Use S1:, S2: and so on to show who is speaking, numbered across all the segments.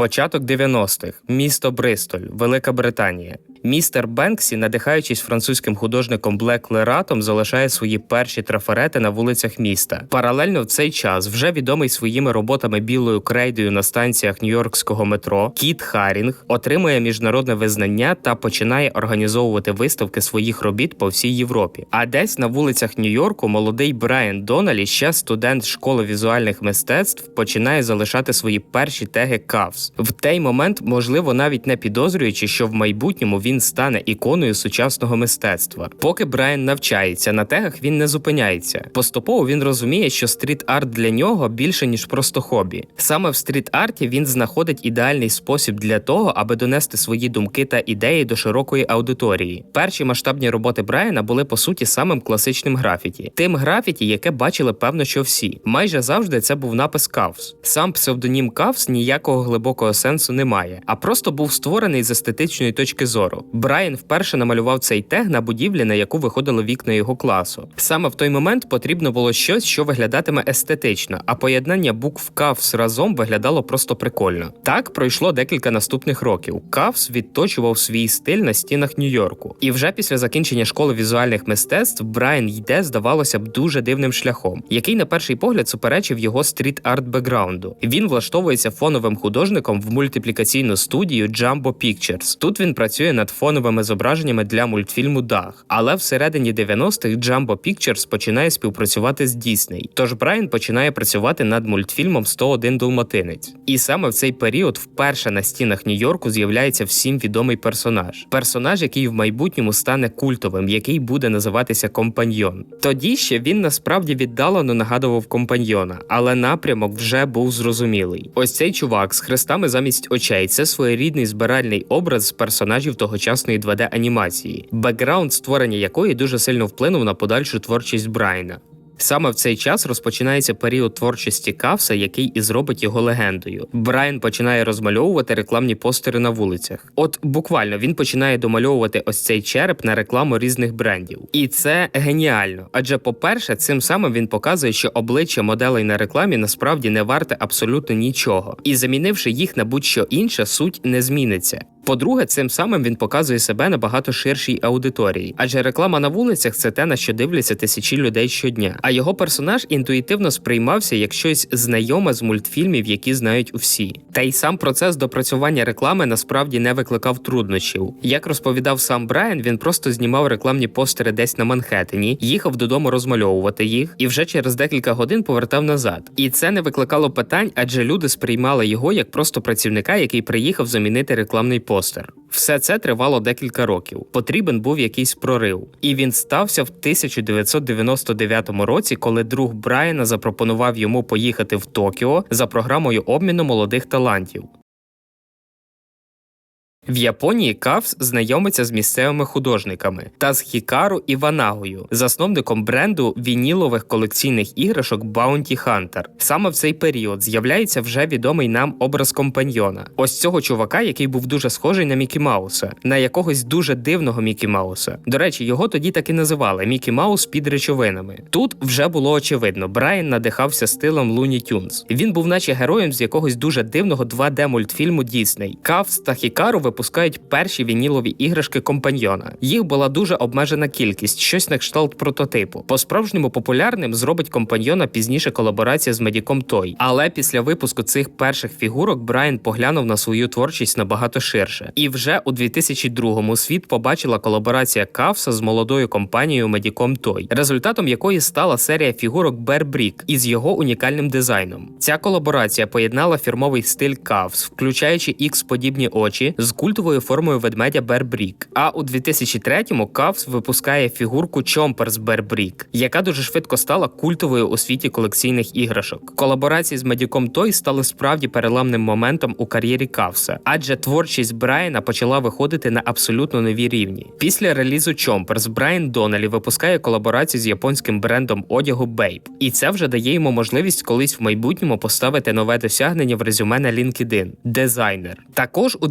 S1: Початок 90-х. Місто Бристоль, Велика Британія. Містер Бенксі, надихаючись французьким художником Блек Лератом, залишає свої перші трафарети на вулицях міста. Паралельно в цей час вже відомий своїми роботами білою крейдою на станціях Нью-Йоркського метро Кіт Харінг отримує міжнародне визнання та починає організовувати виставки своїх робіт по всій Європі. А десь на вулицях Нью-Йорку молодий Брайан Доналі, ще студент школи візуальних мистецтв, починає залишати свої перші теги Кавс. В той момент, можливо, навіть не підозрюючи, що в майбутньому він стане іконою сучасного мистецтва. Поки Брайан навчається на тегах, він не зупиняється. Поступово він розуміє, що стріт-арт для нього більше ніж просто хобі. Саме в стріт-арті він знаходить ідеальний спосіб для того, аби донести свої думки та ідеї до широкої аудиторії. Перші масштабні роботи Брайана були по суті самим класичним графіті, тим графіті, яке бачили певно, що всі. Майже завжди це був напис Кавс. Сам псевдонім Кавс ніякого глибокого сенсу не має, а просто був створений з естетичної точки зору. Брайан вперше намалював цей тег на будівлі, на яку виходили вікна його класу. Саме в той момент потрібно було щось, що виглядатиме естетично, а поєднання букв Кавс разом виглядало просто прикольно. Так пройшло декілька наступних років. Кавс відточував свій стиль на стінах Нью-Йорку. І вже після закінчення школи візуальних мистецтв Брайан йде, здавалося б, дуже дивним шляхом, який на перший погляд суперечив його стріт-арт бекграунду. Він влаштовується фоновим художником в мультиплікаційну студію Jumbo Pictures. Тут він працює над фоновими зображеннями для мультфільму Дах. Але всередині 90-х Jumbo Pictures починає співпрацювати з Дісней. Тож Брайан починає працювати над мультфільмом «101 Долматинець. І саме в цей період вперше на стінах Нью-Йорку з'являється всім відомий персонаж. Персонаж, який в майбутньому стане культовим, який буде називатися компаньйон. Тоді ще він насправді віддалено нагадував компаньйона, але напрямок вже був зрозумілий. Ось цей чувак з хрестами замість очей це своєрідний збиральний образ персонажів тогочасної 2D-анімації, бекграунд створення якої дуже сильно вплинув на подальшу творчість Брайана. Саме в цей час розпочинається період творчості Кавса, який і зробить його легендою. Брайан починає розмальовувати рекламні постери на вулицях. От буквально він починає домальовувати ось цей череп на рекламу різних брендів. І це геніально. Адже, по-перше, цим самим він показує, що обличчя моделей на рекламі насправді не варте абсолютно нічого, і замінивши їх на будь-що інше, суть не зміниться. По-друге, цим самим він показує себе набагато ширшій аудиторії, адже реклама на вулицях це те, на що дивляться тисячі людей щодня. А його персонаж інтуїтивно сприймався як щось знайоме з мультфільмів, які знають усі. Та й сам процес допрацювання реклами насправді не викликав труднощів. Як розповідав сам Брайан, він просто знімав рекламні постери десь на Манхеттені, їхав додому розмальовувати їх, і вже через декілька годин повертав назад. І це не викликало питань, адже люди сприймали його як просто працівника, який приїхав замінити рекламний постер. Все це тривало декілька років. Потрібен був якийсь прорив, і він стався в 1999 році, коли друг Брайана запропонував йому поїхати в Токіо за програмою обміну молодих талантів. В Японії Кавс знайомиться з місцевими художниками та з Хікару Іванагою, засновником бренду вінілових колекційних іграшок Bounty Hunter. Саме в цей період з'являється вже відомий нам образ компаньйона. Ось цього чувака, який був дуже схожий на Мікі Мауса, на якогось дуже дивного Мікі Мауса. До речі, його тоді так і називали Мікі Маус під речовинами. Тут вже було очевидно, Брайан надихався стилем Луні Тюнс. Він був, наче героєм з якогось дуже дивного 2D мультфільму Дісней. Кавс та Хікару випускають перші вінілові іграшки компаньйона. Їх була дуже обмежена кількість, щось на кшталт прототипу. По справжньому популярним зробить компаньйона пізніше колаборація з Медіком Той. Але після випуску цих перших фігурок Брайан поглянув на свою творчість набагато ширше. І вже у 2002-му світ побачила колаборація Кавса з молодою компанією Медіком Той, результатом якої стала серія фігурок Brick із його унікальним дизайном. Ця колаборація поєднала фірмовий стиль Кавс, включаючи ікс подібні очі з культовою формою ведмедя Brick. А у 2003-му Кавс випускає фігурку Чомпер з Bear яка дуже швидко стала культовою у світі колекційних іграшок. Колаборації з Медіком Той стали справді переламним моментом у кар'єрі Кавса, адже творчість Брайана почала виходити на абсолютно нові рівні. Після релізу Чомперс Брайан Доналі випускає колаборацію з японським брендом одягу Babe. І це вже дає йому можливість колись в майбутньому поставити нове досягнення в резюме на LinkedIn – дизайнер. Також у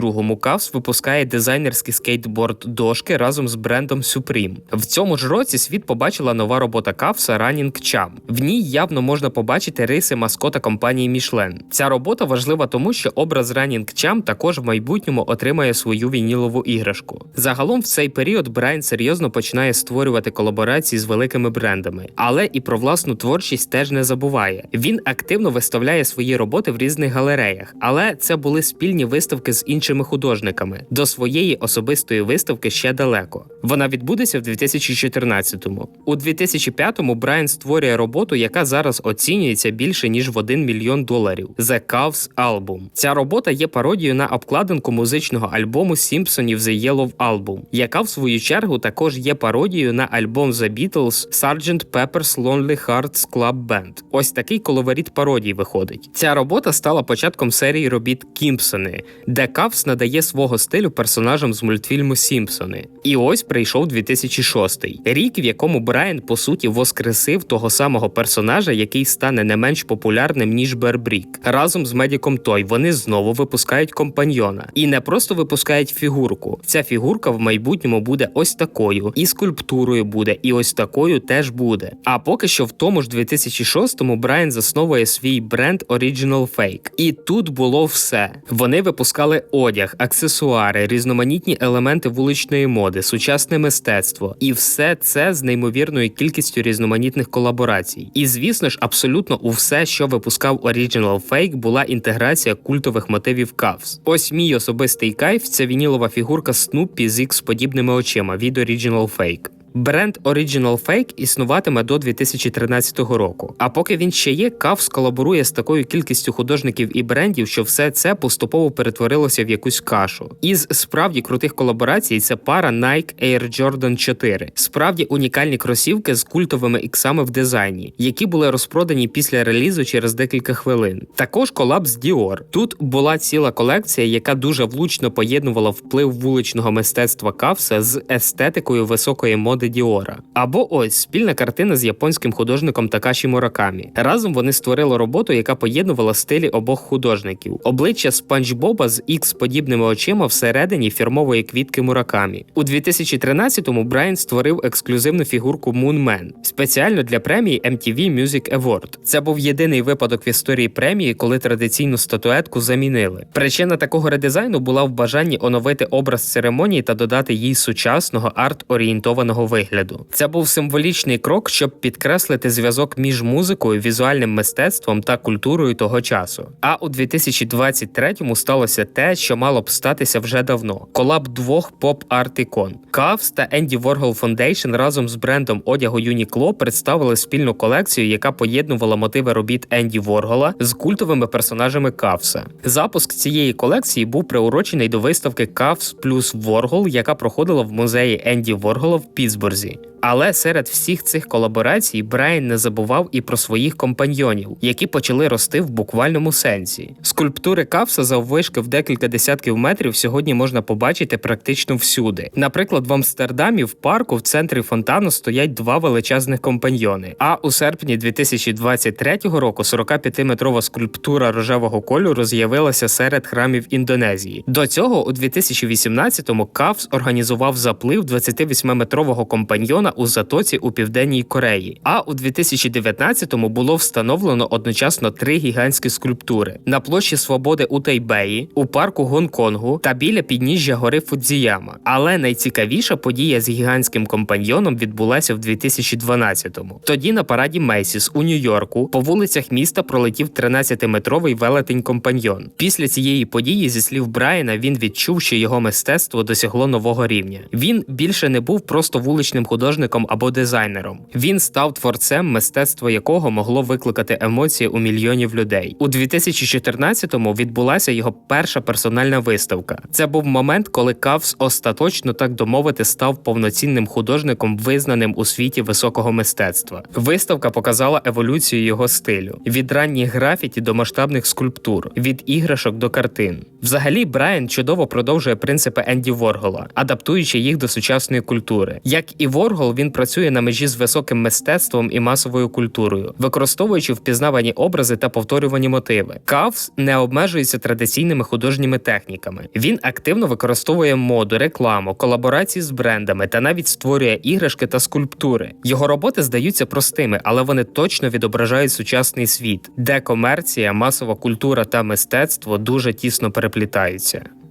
S1: 2002-му Кавс випускає дизайнерські скейтборд дошки разом з брендом Supreme. В цьому ж році світ побачила нова робота Кавса Running Cham. В ній явно можна побачити риси маскота компанії Michelin. Ця робота важлива тому, що образ Running Cham також в майбутньому отримає свою вінілову іграшку. Загалом в цей період Брайан серйозно починає створювати колаборації з великими брендами, але і про власну творчість теж не забуває. Він активно виставляє свої роботи в різних галереях, але це були спільні виставки з іншими художниками. До своєї особистої виставки ще далеко. Вона відбудеться в 2014-му. У 2005-му Брайан створює роботу, яка зараз оцінюється більше ніж в 1 мільйон доларів. The Cavs Album. Ця робота є пародією на обкладинку музичного альбому Сімпсонів The Yellow Album, яка в свою чергу також є пародією на альбом The Beatles Sgt. Pepper's Lonely Hearts Club Band. Ось такий коловоріт пародій виходить. Ця робота стала початком серії робіт Кімпсони, де Кавс надає свого стилю персонажам з мультфільму Сімпсони. І ось прийшов 2006 рік, в якому Брайан по суті воскресив того самого персонажа, який стане не менш популярним ніж Бербрік. Разом з Медіком Той вони знову випускають компаньйона і не просто випускають фігурку. Ця фігурка в майбутньому буде ось такою, і скульптурою буде, і ось такою теж буде. А поки що в тому ж 2006-му Брайан засновує свій бренд Original Fake. І тут було все. Вони випускали одяг, аксесуари, різноманітні елементи вуличної моди, сучасне мистецтво, і все це з неймовірною кількістю різноманітних колаборацій. І звісно ж, абсолютно у все, що випускав Original Fake, була інтеграція культових мотивів Кавс. Ось мій особистий кайф це вінілова фігурка Снуппі з ікс подібними очима від Original Fake. Бренд Original Fake існуватиме до 2013 року. А поки він ще є, Кавс колаборує з такою кількістю художників і брендів, що все це поступово перетворилося в якусь кашу. Із справді крутих колаборацій це пара Nike Air Jordan 4. Справді унікальні кросівки з культовими іксами в дизайні, які були розпродані після релізу через декілька хвилин. Також колаб з Dior. Тут була ціла колекція, яка дуже влучно поєднувала вплив вуличного мистецтва Кавса з естетикою високої моди Діора. Або ось спільна картина з японським художником Такаші Муракамі. Разом вони створили роботу, яка поєднувала стилі обох художників. Обличчя Спанч Боба з ікс подібними очима всередині фірмової квітки Муракамі. У 2013-му Брайан створив ексклюзивну фігурку Moon Man спеціально для премії MTV Music Award. Це був єдиний випадок в історії премії, коли традиційну статуетку замінили. Причина такого редизайну була в бажанні оновити образ церемонії та додати їй сучасного арт-орієнтованого вигляду. Це був символічний крок, щоб підкреслити зв'язок між музикою, візуальним мистецтвом та культурою того часу. А у 2023-му сталося те, що мало б статися вже давно: колаб двох поп-арт ікон. Кавс та Енді Warhol Foundation разом з брендом одягу Uniqlo представили спільну колекцію, яка поєднувала мотиви робіт Енді Воргола з культовими персонажами Кавса. Запуск цієї колекції був приурочений до виставки Кавс плюс Воргол, яка проходила в музеї Енді Воргола в Sborzini. Але серед всіх цих колаборацій Брайан не забував і про своїх компаньйонів, які почали рости в буквальному сенсі. Скульптури Кавса заввишки в декілька десятків метрів сьогодні можна побачити практично всюди. Наприклад, в Амстердамі в парку в центрі фонтану стоять два величезних компаньйони. А у серпні 2023 року 45-метрова скульптура рожевого кольору з'явилася серед храмів Індонезії. До цього у 2018-му Кавс організував заплив 28-метрового компаньйона у затоці у південній Кореї. А у 2019-му було встановлено одночасно три гігантські скульптури на площі Свободи у Тайбеї, у парку Гонконгу та біля підніжжя гори Фудзіяма. Але найцікавіша подія з гігантським компаньйоном відбулася в 2012-му. Тоді на параді Мейсіс у Нью-Йорку по вулицях міста пролетів 13-метровий велетень компаньйон. Після цієї події, зі слів Брайана, він відчув, що його мистецтво досягло нового рівня. Він більше не був просто вуличним художником або дизайнером. Він став творцем, мистецтво якого могло викликати емоції у мільйонів людей. У 2014-му відбулася його перша персональна виставка. Це був момент, коли Кавс остаточно так домовити став повноцінним художником, визнаним у світі високого мистецтва. Виставка показала еволюцію його стилю від ранніх графіті до масштабних скульптур, від іграшок до картин. Взагалі, Брайан чудово продовжує принципи Енді Воргола, адаптуючи їх до сучасної культури. Як і Воргол, Варгол він працює на межі з високим мистецтвом і масовою культурою, використовуючи впізнавані образи та повторювані мотиви. Кавс не обмежується традиційними художніми техніками. Він активно використовує моду, рекламу, колаборації з брендами та навіть створює іграшки та скульптури. Його роботи здаються простими, але вони точно відображають сучасний світ, де комерція, масова культура та мистецтво дуже тісно переплітаються.